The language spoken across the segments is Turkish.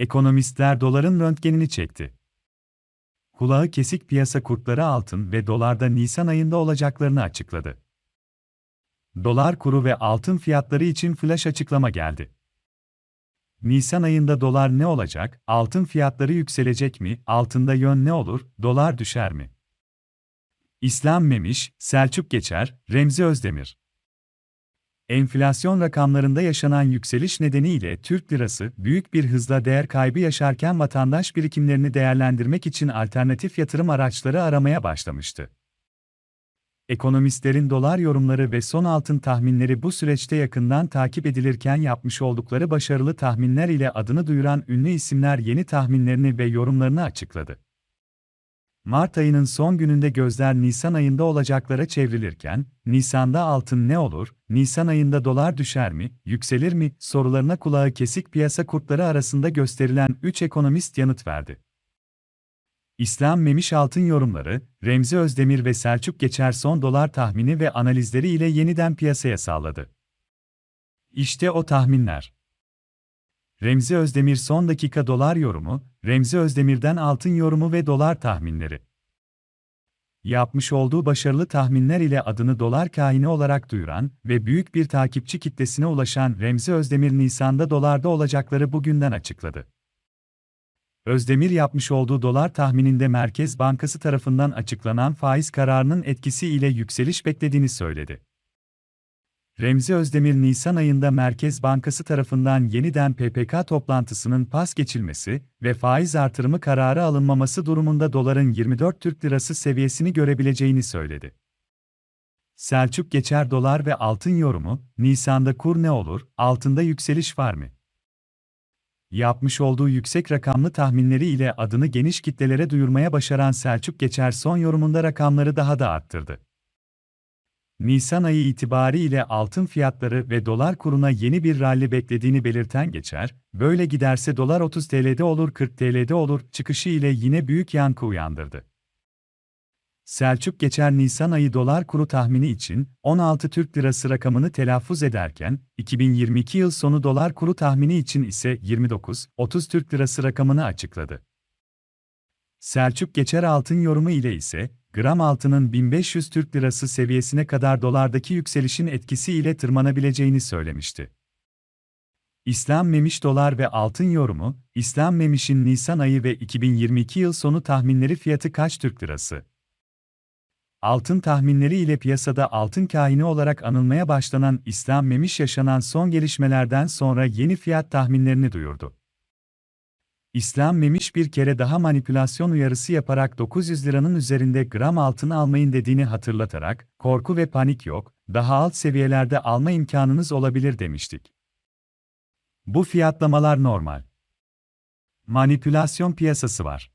Ekonomistler doların röntgenini çekti. Kulağı kesik piyasa kurtları altın ve dolarda Nisan ayında olacaklarını açıkladı. Dolar kuru ve altın fiyatları için flash açıklama geldi. Nisan ayında dolar ne olacak, altın fiyatları yükselecek mi, altında yön ne olur, dolar düşer mi? İslam Memiş, Selçuk Geçer, Remzi Özdemir. Enflasyon rakamlarında yaşanan yükseliş nedeniyle Türk lirası büyük bir hızla değer kaybı yaşarken vatandaş birikimlerini değerlendirmek için alternatif yatırım araçları aramaya başlamıştı. Ekonomistlerin dolar yorumları ve son altın tahminleri bu süreçte yakından takip edilirken yapmış oldukları başarılı tahminler ile adını duyuran ünlü isimler yeni tahminlerini ve yorumlarını açıkladı. Mart ayının son gününde gözler Nisan ayında olacaklara çevrilirken, Nisan'da altın ne olur, Nisan ayında dolar düşer mi, yükselir mi sorularına kulağı kesik piyasa kurtları arasında gösterilen 3 ekonomist yanıt verdi. İslam Memiş Altın yorumları, Remzi Özdemir ve Selçuk Geçer son dolar tahmini ve analizleri ile yeniden piyasaya sağladı. İşte o tahminler. Remzi Özdemir son dakika dolar yorumu, Remzi Özdemir'den altın yorumu ve dolar tahminleri. Yapmış olduğu başarılı tahminler ile adını dolar kahini olarak duyuran ve büyük bir takipçi kitlesine ulaşan Remzi Özdemir Nisan'da dolarda olacakları bugünden açıkladı. Özdemir yapmış olduğu dolar tahmininde Merkez Bankası tarafından açıklanan faiz kararının etkisi ile yükseliş beklediğini söyledi. Remzi Özdemir Nisan ayında Merkez Bankası tarafından yeniden PPK toplantısının pas geçilmesi ve faiz artırımı kararı alınmaması durumunda doların 24 Türk Lirası seviyesini görebileceğini söyledi. Selçuk Geçer dolar ve altın yorumu, Nisan'da kur ne olur, altında yükseliş var mı? Yapmış olduğu yüksek rakamlı tahminleri ile adını geniş kitlelere duyurmaya başaran Selçuk Geçer son yorumunda rakamları daha da arttırdı. Nisan ayı itibariyle altın fiyatları ve dolar kuruna yeni bir rally beklediğini belirten geçer, böyle giderse dolar 30 TL'de olur 40 TL'de olur çıkışı ile yine büyük yankı uyandırdı. Selçuk Geçer Nisan ayı dolar kuru tahmini için 16 Türk Lirası rakamını telaffuz ederken, 2022 yıl sonu dolar kuru tahmini için ise 29-30 Türk Lirası rakamını açıkladı. Selçuk Geçer altın yorumu ile ise, gram altının 1500 Türk Lirası seviyesine kadar dolardaki yükselişin etkisi ile tırmanabileceğini söylemişti. İslam Memiş dolar ve altın yorumu, İslam Memiş'in Nisan ayı ve 2022 yıl sonu tahminleri fiyatı kaç Türk Lirası? Altın tahminleri ile piyasada altın kahini olarak anılmaya başlanan İslam Memiş yaşanan son gelişmelerden sonra yeni fiyat tahminlerini duyurdu. İslam Memiş bir kere daha manipülasyon uyarısı yaparak 900 liranın üzerinde gram altın almayın dediğini hatırlatarak, korku ve panik yok, daha alt seviyelerde alma imkanınız olabilir demiştik. Bu fiyatlamalar normal. Manipülasyon piyasası var.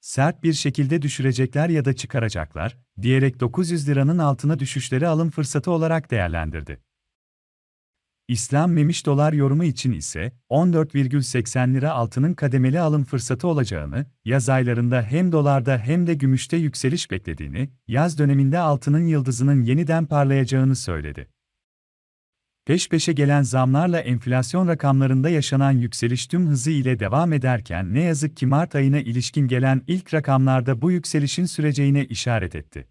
Sert bir şekilde düşürecekler ya da çıkaracaklar, diyerek 900 liranın altına düşüşleri alım fırsatı olarak değerlendirdi. İslam Memiş dolar yorumu için ise 14,80 lira altının kademeli alım fırsatı olacağını, yaz aylarında hem dolarda hem de gümüşte yükseliş beklediğini, yaz döneminde altının yıldızının yeniden parlayacağını söyledi. Peş peşe gelen zamlarla enflasyon rakamlarında yaşanan yükseliş tüm hızı ile devam ederken ne yazık ki Mart ayına ilişkin gelen ilk rakamlarda bu yükselişin süreceğine işaret etti.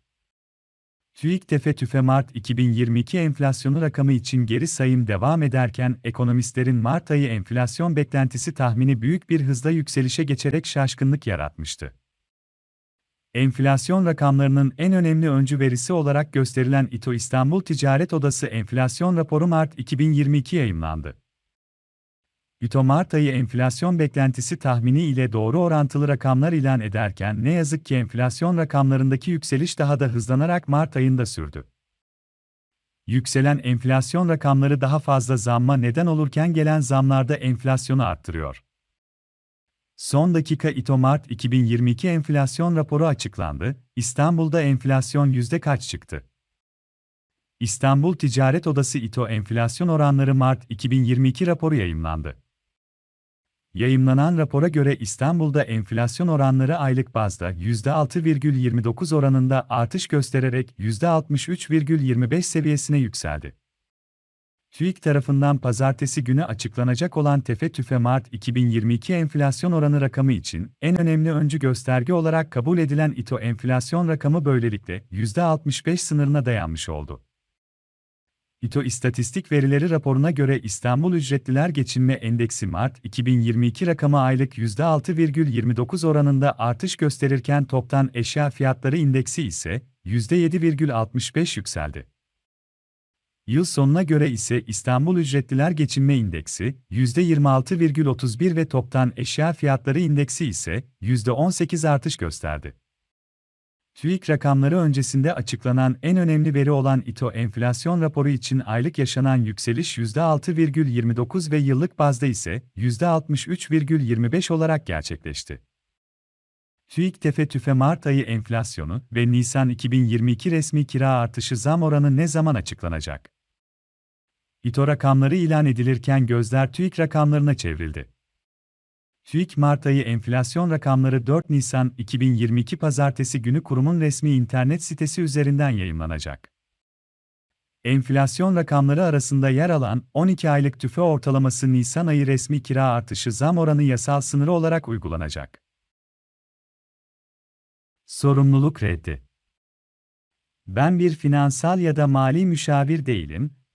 TÜİK Tefe Tüfe Mart 2022 enflasyonu rakamı için geri sayım devam ederken ekonomistlerin Mart ayı enflasyon beklentisi tahmini büyük bir hızla yükselişe geçerek şaşkınlık yaratmıştı. Enflasyon rakamlarının en önemli öncü verisi olarak gösterilen İTO İstanbul Ticaret Odası enflasyon raporu Mart 2022 yayımlandı. İTO Mart ayı enflasyon beklentisi tahmini ile doğru orantılı rakamlar ilan ederken ne yazık ki enflasyon rakamlarındaki yükseliş daha da hızlanarak Mart ayında sürdü. Yükselen enflasyon rakamları daha fazla zamma neden olurken gelen zamlarda enflasyonu arttırıyor. Son dakika İTO Mart 2022 enflasyon raporu açıklandı. İstanbul'da enflasyon yüzde kaç çıktı? İstanbul Ticaret Odası İTO enflasyon oranları Mart 2022 raporu yayımlandı. Yayımlanan rapora göre İstanbul'da enflasyon oranları aylık bazda %6,29 oranında artış göstererek %63,25 seviyesine yükseldi. TÜİK tarafından pazartesi günü açıklanacak olan Tefe Tüfe Mart 2022 enflasyon oranı rakamı için en önemli öncü gösterge olarak kabul edilen İTO enflasyon rakamı böylelikle %65 sınırına dayanmış oldu. İTO İstatistik Verileri raporuna göre İstanbul Ücretliler Geçinme Endeksi Mart 2022 rakamı aylık %6,29 oranında artış gösterirken toptan eşya fiyatları indeksi ise %7,65 yükseldi. Yıl sonuna göre ise İstanbul Ücretliler Geçinme İndeksi %26,31 ve toptan eşya fiyatları indeksi ise %18 artış gösterdi. TÜİK rakamları öncesinde açıklanan en önemli veri olan İTO enflasyon raporu için aylık yaşanan yükseliş %6,29 ve yıllık bazda ise %63,25 olarak gerçekleşti. TÜİK Tefe Tüfe Mart ayı enflasyonu ve Nisan 2022 resmi kira artışı zam oranı ne zaman açıklanacak? İTO rakamları ilan edilirken gözler TÜİK rakamlarına çevrildi. TÜİK Mart ayı enflasyon rakamları 4 Nisan 2022 pazartesi günü kurumun resmi internet sitesi üzerinden yayımlanacak. Enflasyon rakamları arasında yer alan 12 aylık tüfe ortalaması Nisan ayı resmi kira artışı zam oranı yasal sınırı olarak uygulanacak. Sorumluluk reddi. Ben bir finansal ya da mali müşavir değilim,